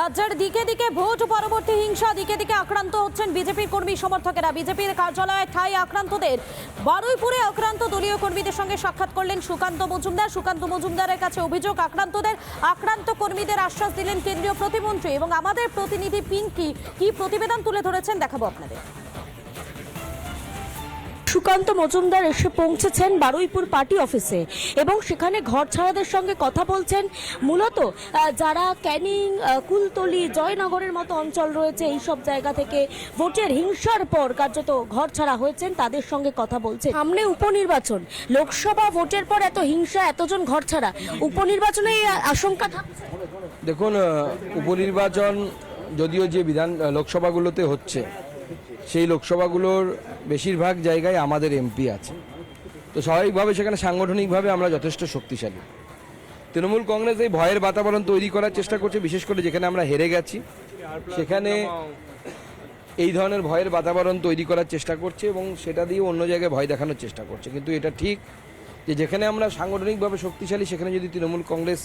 রাজ্যের দিকে দিকে ভোট, পরবর্তী হিংসা, দিকে দিকে আক্রান্ত হচ্ছেন বিজেপির কর্মী সমর্থকেরা। বিজেপির কার্যালয়ে ঠাই আক্রান্তদের। বারুইপুরে আক্রান্ত দলীয় কর্মীদের সঙ্গে সাক্ষাৎ করলেন সুকান্ত মজুমদার। সুকান্ত মজুমদারের কাছে অভিযোগ, আক্রান্তদের, আক্রান্ত কর্মীদের আশ্বাস দিলেন কেন্দ্রীয় প্রতিমন্ত্রী। এবং আমাদের প্রতিনিধি পিঙ্কি কি প্রতিবেদন তুলে ধরেছেন, দেখাবো আপনাদের। সুকান্ত মজুমদার এসে পৌঁছেছেন বারুইপুর পার্টি অফিসে এবং সেখানে ঘর ছাড়াদের সঙ্গে কথা বলছেন। মূলত যারা ক্যানিং কুলতলি, জয়নগরের মতো অঞ্চল রয়েছে, এই সব জায়গা থেকে ভোটের হিংসার পর কার্যত ঘর ছাড়া হয়েছেন, তাদের সঙ্গে কথা বলছে। সামনে উপনির্বাচন, লোকসভা ভোটের পর এত হিংসা, এতজন ঘর ছাড়া। উপনির্বাচনে এই আশঙ্কা দেখুন উপনির্বাচন যদিও যে বিধান লোকসভাগুলোতে হচ্ছে সেই লোকসভাগুলোর বেশিরভাগ জায়গায় আমাদের এমপি আছে। তো স্বাভাবিকভাবে সেখানে সাংগঠনিকভাবে আমরা যথেষ্ট শক্তিশালী। তৃণমূল কংগ্রেস এই ভয়ের বাতাবরণ তৈরি করার চেষ্টা করছে, বিশেষ করে যেখানে আমরা হেরে গেছি, সেখানে এই ধরনের ভয়ের বাতাবরণ তৈরি করার চেষ্টা করছে এবং সেটা দিয়ে অন্য জায়গায় ভয় দেখানোর চেষ্টা করছে। কিন্তু এটা ঠিক যে যেখানে আমরা সাংগঠনিকভাবে শক্তিশালী, সেখানে যদি তৃণমূল কংগ্রেস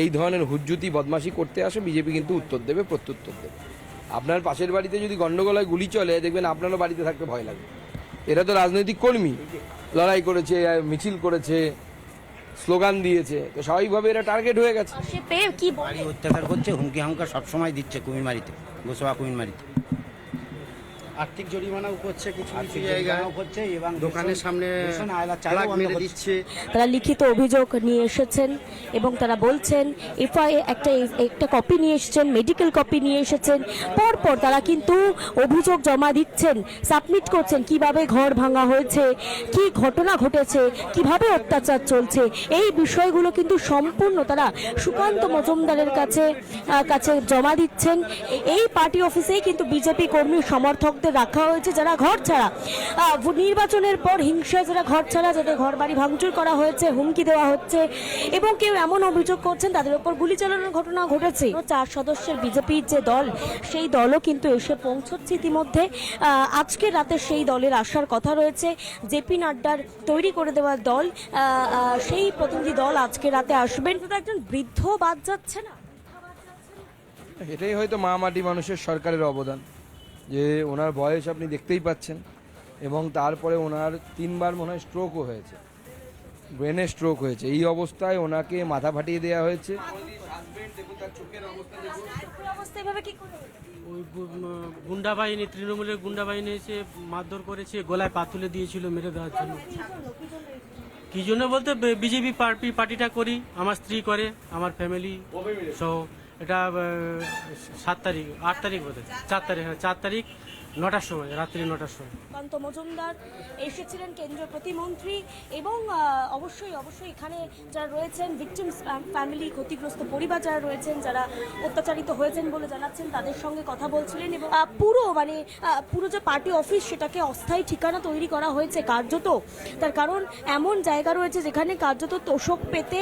এই ধরনের হুজ্জুতি, বদমাশি করতে আসে, বিজেপি কিন্তু উত্তর দেবে, প্রত্যুত্তর দেবে। আপনার পাশের বাড়িতে যদি গন্ডগোলায় গুলি চলে দেখবেন আপনারও বাড়িতে থাকতে ভয় লাগে। এরা তো রাজনৈতিক কর্মী। লড়াই করেছে মিছিল করেছে স্লোগান দিয়েছে তো স্বাভাবিকভাবে এরা টার্গেট হয়ে গেছে। সে পেয়ে কি বলে? বাড়ি অত্যাচার করছে হুমকি হামকা সবসময় দিচ্ছে কুমিরমারিতে গোসবা কুমিরমারিতে। আর্থিক জরিমানাও করছে কিছু কিছু জায়গায় করছে এবং দোকানের সামনে মেরে দিচ্ছে। তারা লিখিত অভিযোগ নিয়ে এসেছেন এবং তারা বলছেন এফআই একটা একটা কপি নিয়ে এসেছেন মেডিকেল কপি নিয়ে এসেছেন। পরপর তারা কিন্তু অভিযোগ জমা দিচ্ছেন সাবমিট করছেন কীভাবে ঘর ভাঙা হয়েছে কি ঘটনা ঘটেছে কীভাবে অত্যাচার চলছে। এই বিষয়গুলো কিন্তু সম্পূর্ণ তারা সুকান্ত মজুমদারের কাছে কাছে জমা দিচ্ছেন। এই পার্টি অফিসেই কিন্তু বিজেপি কর্মী সমর্থকদের রাখা হয়েছে যারা ঘর ছাড়া। নির্বাচনের পর হিংসায় যারা ঘর ছাড়া, যাদের ঘর বাড়ি ভাঙচুর করা হয়েছে, হুমকি দেওয়া হচ্ছে, এবং কেউ এমন অভিযোগ করছেন, তাদের উপর গুলি চালানোর ঘটনা ঘটেছে। চার সদস্যের বিজেপির যে দল, সেই দলও কিন্তু এসে পৌঁছচ্ছে ইতিমধ্যে। আজকে রাতে সেই দলের আসার কথা রয়েছে। জেপি নাড্ডার তৈরি করে দেওয়া দল সেই প্রতিনিধি দল আজকে রাতে আসবেন। কিন্তু একজন বৃদ্ধ বাদ যাচ্ছে না। এটাই হয়তো মা মাটি মানুষের সরকারের অবদান। যে ওনার বয়স আপনি দেখতেই পাচ্ছেন এবং তারপরে ওনার তিনবার মনে হয় স্ট্রোকও হয়েছে। ব্রেনে স্ট্রোক হয়েছে। এই অবস্থায় ওনাকে মাথা ফাটিয়ে দেওয়া হয়েছে। গুন্ডা বাহিনী, তৃণমূলের গুন্ডা বাহিনী এসে মারধর করেছে, গলায় পা তুলে দিয়েছিল মেরে দেওয়ার জন্য। কি জন্য বলতে বিজেপি পার্টি, পার্টিটা করি, আমার স্ত্রী করে, আমার ফ্যামিলি সহ। এটা সাত তারিখ আট তারিখ বোধ হয়। চার তারিখ হ্যাঁ চার তারিখ নটার সময়, রাত্রি নটার সময়। কান্ত মজুমদার এসেছিলেন কেন্দ্রীয় প্রতিমন্ত্রী এবং অবশ্যই অবশ্যই এখানে যারা রয়েছেন ভিকটিমস ফ্যামিলি ক্ষতিগ্রস্ত পরিবার যারা রয়েছেন, যারা অত্যাচারিত হয়েছেন বলে জানাচ্ছেন, তাদের সঙ্গে কথা বলছিলেন এবং পুরো মানে পুরো যে পার্টি অফিস সেটাকে অস্থায়ী ঠিকানা তৈরি করা হয়েছে কার্যত। তার কারণ, এমন জায়গা রয়েছে যেখানে কার্যত তোষক পেতে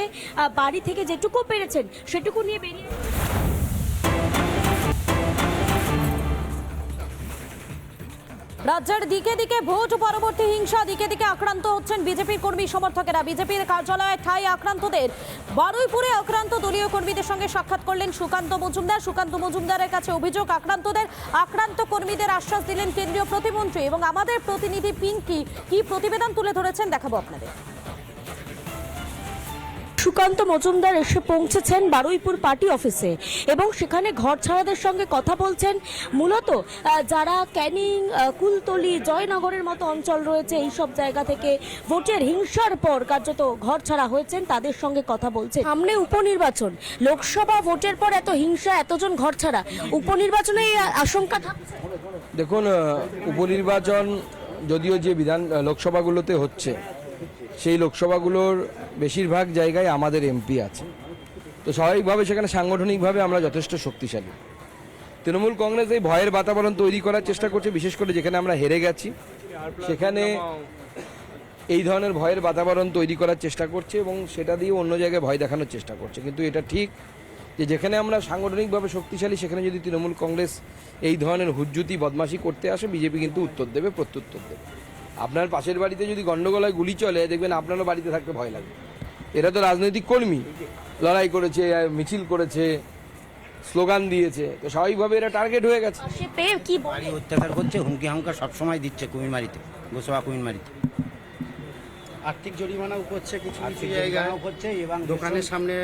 বাড়ি থেকে যেটুকু পেরেছেন, সেটুকু নিয়ে বেরিয়ে রাজ্যের দিকে দিকে ভোট, পরবর্তী হিংসা, দিকে দিকে আক্রান্ত হচ্ছেন বিজেপির কর্মী সমর্থকেরা। বিজেপির কার্যালয়ে ঠাই আক্রান্তদের, বারুইপুরে আক্রান্ত দলীয় কর্মীদের সঙ্গে সাক্ষাৎ করলেন সুকান্ত মজুমদার। সুকান্ত মজুমদারের কাছে অভিযোগ, আক্রান্তদের, আক্রান্ত কর্মীদের আশ্বাস দিলেন কেন্দ্রীয় প্রতিমন্ত্রী এবং আমাদের প্রতিনিধি পিঙ্কি কি প্রতিবেদন তুলে ধরেছেন দেখাবো আপনাদের। সুকান্ত মজুমদার এসে পৌঁছেছেন বারুইপুর পার্টি অফিসে এবং সেখানে ঘর ছাড়াদের সঙ্গে কথা বলছেন। মূলত যারা ক্যানিং কুলতলি, জয়নগরের মতো অঞ্চল রয়েছে, এই সব জায়গা থেকে ভোটের হিংসার পর কার্যত ঘর ছাড়া হয়েছেন, তাদের সঙ্গে কথা বলছে সামনে উপনির্বাচন, লোকসভা ভোটের পর এত হিংসা, এতজন ঘর ছাড়া। উপনির্বাচনে এই আশঙ্কা দেখুন উপনির্বাচন যদিও যে বিধান লোকসভাগুলোতে হচ্ছে সেই লোকসভাগুলোর বেশিরভাগ জায়গায় আমাদের এমপি আছে। তো স্বাভাবিকভাবে সেখানে সাংগঠনিকভাবে আমরা যথেষ্ট শক্তিশালী। তৃণমূল কংগ্রেস এই ভয়ের বাতাবরণ তৈরি করার চেষ্টা করছে, বিশেষ করে যেখানে আমরা হেরে গেছি। সেখানে এই ধরনের ভয়ের বাতাবরণ তৈরি করার চেষ্টা করছে এবং সেটা দিয়ে অন্য জায়গায় ভয় দেখানোর চেষ্টা করছে। কিন্তু এটা ঠিক যে যেখানে আমরা সাংগঠনিকভাবে শক্তিশালী, সেখানে যদি তৃণমূল কংগ্রেস এই ধরনের হুজ্জুতি, বদমাশি করতে আসে, বিজেপি কিন্তু উত্তর দেবে, প্রত্যুত্তর দেবে। আপনার পাশের বাড়িতে যদি গন্ডগোলায় গুলি চলে দেখবেন আপনারও বাড়িতে থাকতে ভয় লাগে। এরা তো রাজনৈতিক কর্মী। লড়াই করেছে মিছিল করেছে স্লোগান দিয়েছে। তো স্বাভাবিকভাবে এরা টার্গেট হয়ে গেছে। সে পেয়ে কি বলে? বাড়ি অত্যাচার করছে হুমকি হামকা সবসময় দিচ্ছে কুমিরমারিতে গোসবা কুমিরমারিতে। আর্থিক জরিমানাও করছে কিছু কিছু জায়গায় এবং দোকানের সামনে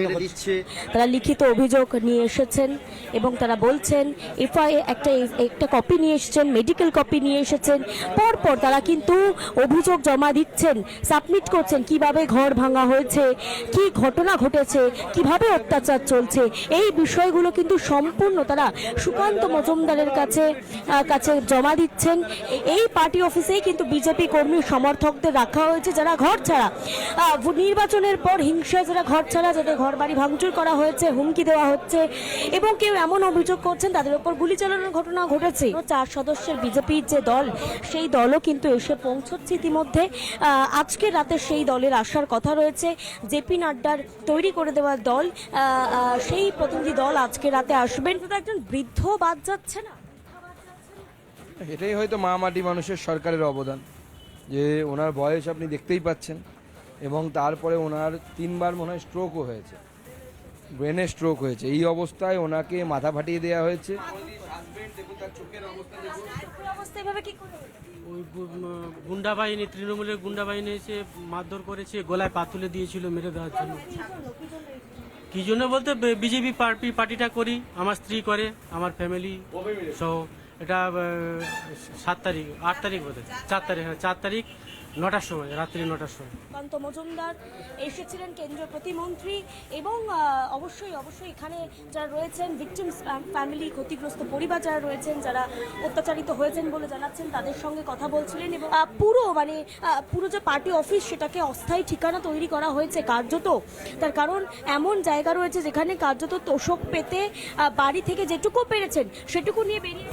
মেরে দিচ্ছে। তারা লিখিত অভিযোগ নিয়ে এসেছেন এবং তারা বলছেন এফআই একটা একটা কপি নিয়ে এসেছেন মেডিকেল কপি নিয়ে এসেছেন। পরপর তারা কিন্তু অভিযোগ জমা দিচ্ছেন সাবমিট করছেন কীভাবে ঘর ভাঙা হয়েছে কি ঘটনা ঘটেছে কীভাবে অত্যাচার চলছে। এই বিষয়গুলো কিন্তু সম্পূর্ণ তারা সুকান্ত মজুমদারের কাছে কাছে জমা দিচ্ছেন। এই পার্টি অফিসেই কিন্তু বিজেপি কর্মী সমর্থকদের রাখা হয়েছে যারা ঘর ছাড়া। নির্বাচনের পর হিংসা যারা ঘর ছাড়া যাদের ঘর বাড়ি ভাঙচুর করা হয়েছে হুমকি দেওয়া হচ্ছে এবং কেউ এমন অভিযোগ করছেন তাদের উপর গুলি চালানোর ঘটনা ঘটেছে। চার সদস্যের বিজেপির যে দল সেই দলও কিন্তু এসে পৌঁছচ্ছে ইতিমধ্যে। আহ, আজকের রাতে সেই দলের আসার কথা রয়েছে। জেপি নাড্ডার তৈরি করে দেওয়া দল সেই প্রতিনিধি দল আজকে রাতে আসবেন। কিন্তু একজন বৃদ্ধ বাদ যাচ্ছে না। এটাই হয়তো মা মাটি মানুষের সরকারের অবদান, যে ওনার বয়স আপনি দেখতেই পাচ্ছেন এবং তারপরে ওনার তিনবার মনে হয় স্ট্রোকও হয়েছে ব্রেনে স্ট্রোক হয়েছে। এই অবস্থায় ওনাকে মাথা ফাটিয়ে দেওয়া হয়েছে। গুন্ডা বাহিনী, তৃণমূলের গুন্ডা বাহিনী এসে মারধর করেছে, গলায় পা তুলে দিয়েছিল মেরে দেওয়ার জন্য। কি জন্য বলতে বিজেপি পার্টি, পার্টিটা করি, আমার স্ত্রী করে, আমার ফ্যামিলি সহ। এটা সাত তারিখ আট তারিখ বোধ চার তারিখ হ্যাঁ চার তারিখ। নটার সময়, রাত্রি নটার সময়। কান্ত মজুমদার এসেছিলেন কেন্দ্রীয় প্রতিমন্ত্রী এবং অবশ্যই অবশ্যই এখানে যারা রয়েছেন ভিকটিমস ফ্যামিলি ক্ষতিগ্রস্ত পরিবার যারা রয়েছেন, যারা অত্যাচারিত হয়েছেন বলে জানাচ্ছেন, তাদের সঙ্গে কথা বলছিলেন এবং পুরো মানে পুরো যে পার্টি অফিস সেটাকে অস্থায়ী ঠিকানা তৈরি করা হয়েছে কার্যত। তার কারণ, এমন জায়গা রয়েছে যেখানে কার্যত তোষক পেতে বাড়ি থেকে যেটুকু পেরেছেন, সেটুকু নিয়ে বেরিয়ে